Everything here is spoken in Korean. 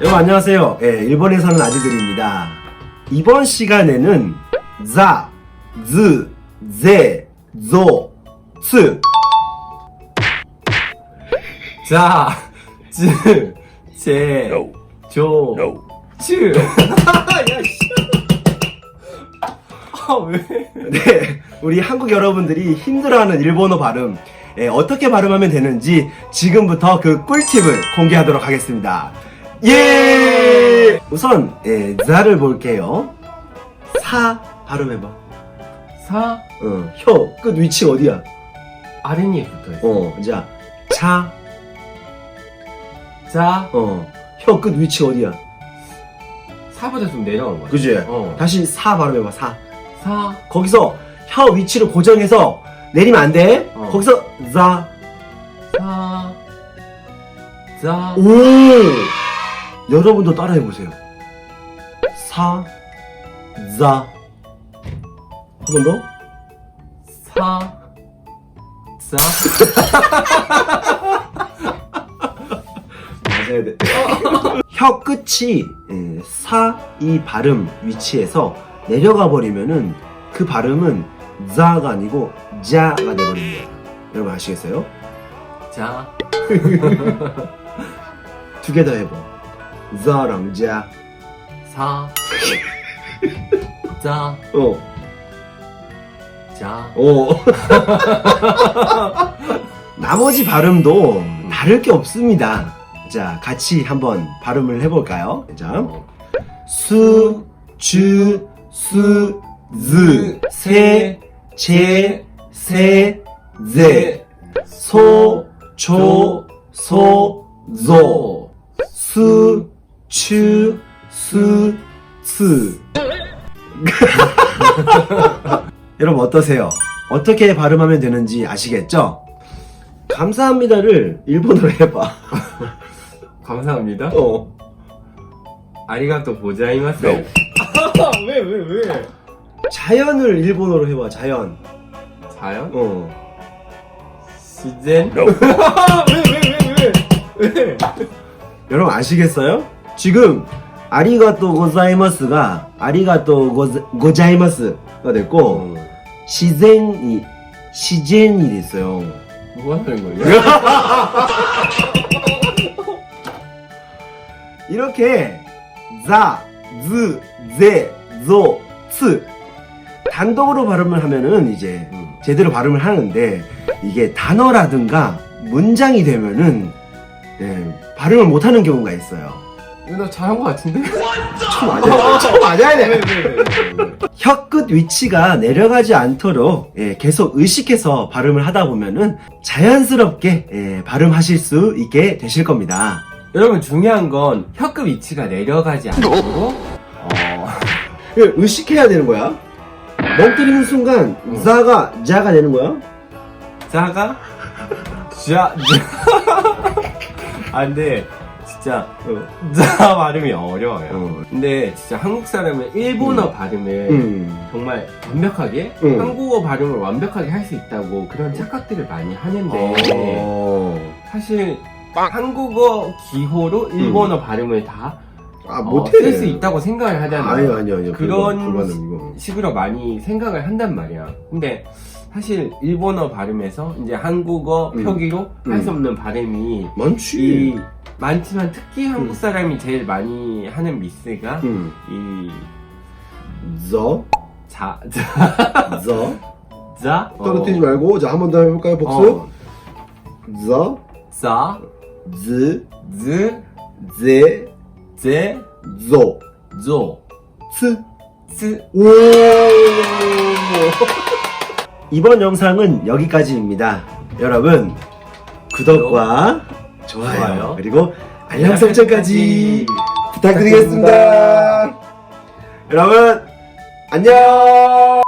여러분 안녕하세요. 예, 일본에 사는 아재들입니다. 이번 시간에는 자, 즈, 제, 조, 츠 자, 즈, 제, 조, 츠. 야, 씨. 아, 왜? 네, 우리 한국 여러분들이 힘들어하는 일본어 발음 예, 어떻게 발음하면 되는지 지금부터 그 꿀팁을 공개하도록 하겠습니다. 예! 우선 예, 자를 볼게요. 사 발음해봐. 사, 어, 혀 끝 위치 어디야? 아랫니에 붙어 있어. 어, 자, 차, 자, 어, 혀 끝 위치 어디야? 사보다 좀 내려간 거야. 그지? 어. 다시 사 발음해봐, 사. 사, 거기서 혀 위치를 고정해서 내리면 안 돼. 어. 거기서 자, 사, 자, 오! 여러분도 따라해 보세요. 사, 자. 한 번 더. 사, 자. 맞아야 돼. 혀 끝이 예, 사, 이 발음 위치에서 내려가 버리면은 그 발음은 자가 아니고 자가 돼버립니다. 여러분 아시겠어요? 자, 두 개 다 해봐. 자랑 자. 사, 자, 어, 자. 어. 나머지 발음도 다를 게 없습니다. 자, 같이 한번 발음을 해볼까요? 자, 어. 수, 주, 수, 즈, 세, 제, 세, 제, 소, 조, 소, 조, 수, 추, 수, 스. 여러분 어떠세요? 어떻게 발음하면 되는지 아시겠죠? 감사합니다를 일본어로 해봐. 감사합니다. 어. 아리가또 보자이마스. 네. 왜, 왜, 왜? 자연을 일본어로 해봐. 자연. 자연? 어. 시젠? 왜, 왜, 왜, 왜? 왜? 여러분 아시겠어요? 지금 아리가또 고자이마스가 아리가또 고자, 고자이마스가 됐고 어, 시젠이 시젠이 됐어요. 뭐 하는 거예요? 이렇게 자, 즈, 제, 조, 츠 단독으로 발음을 하면은 이제 음. 제대로 발음을 하는데 이게 단어라든가 문장이 되면은 예, 발음을 못하는 경우가 있어요. 이거 나 잘한 거 같은데? 쳐 맞아야 돼. 쳐 맞아야 왜, 돼. 왜, 왜, 왜, 왜? 혀끝 위치가 내려가지 않도록 예, 계속 의식해서 발음을 하다 보면은 자연스럽게 예, 발음하실 수 있게 되실 겁니다. 여러분 중요한 건 혀끝 위치가 내려가지 않고 어, 그 의식해야 되는 거야. 멍 때리는 순간 음. 자가 자가 되는 거야. 자가 자, 자. 아 근데 진짜 어. 자 발음이 어려워요. 어. 근데 진짜 한국 사람은 일본어 음. 발음을 음. 정말 완벽하게 음. 한국어 발음을 완벽하게 할 수 있다고 그런 착각들을 많이 하는데 어. 사실 한국어 기호로 일본어 발음을 다아 어, 못해. 쓸수 있다고 생각을 하잖아요. 아니 아니 아니. 그런 불가능이고. 식으로 많이 생각을 한단 말이야. 근데 사실 일본어 발음에서 이제 한국어 음. 표기로 할수 음. 없는 발음이 많지. 이 많지만 특히 한국 음. 사람이 제일 많이 하는 미스가 음. 이 저, 자, 자, 저. 자, 떨어뜨리지 말고 자 한 번 더 해볼까요? 복수. 어, 저, 자, 즈, 즈, 제, 제, 조, 조, 츠. 스. 오! 이번 영상은 여기까지입니다. 여러분, 구독과 좋아요, 좋아요. 그리고 알람 설정까지 부탁드리겠습니다. 여러분, 안녕!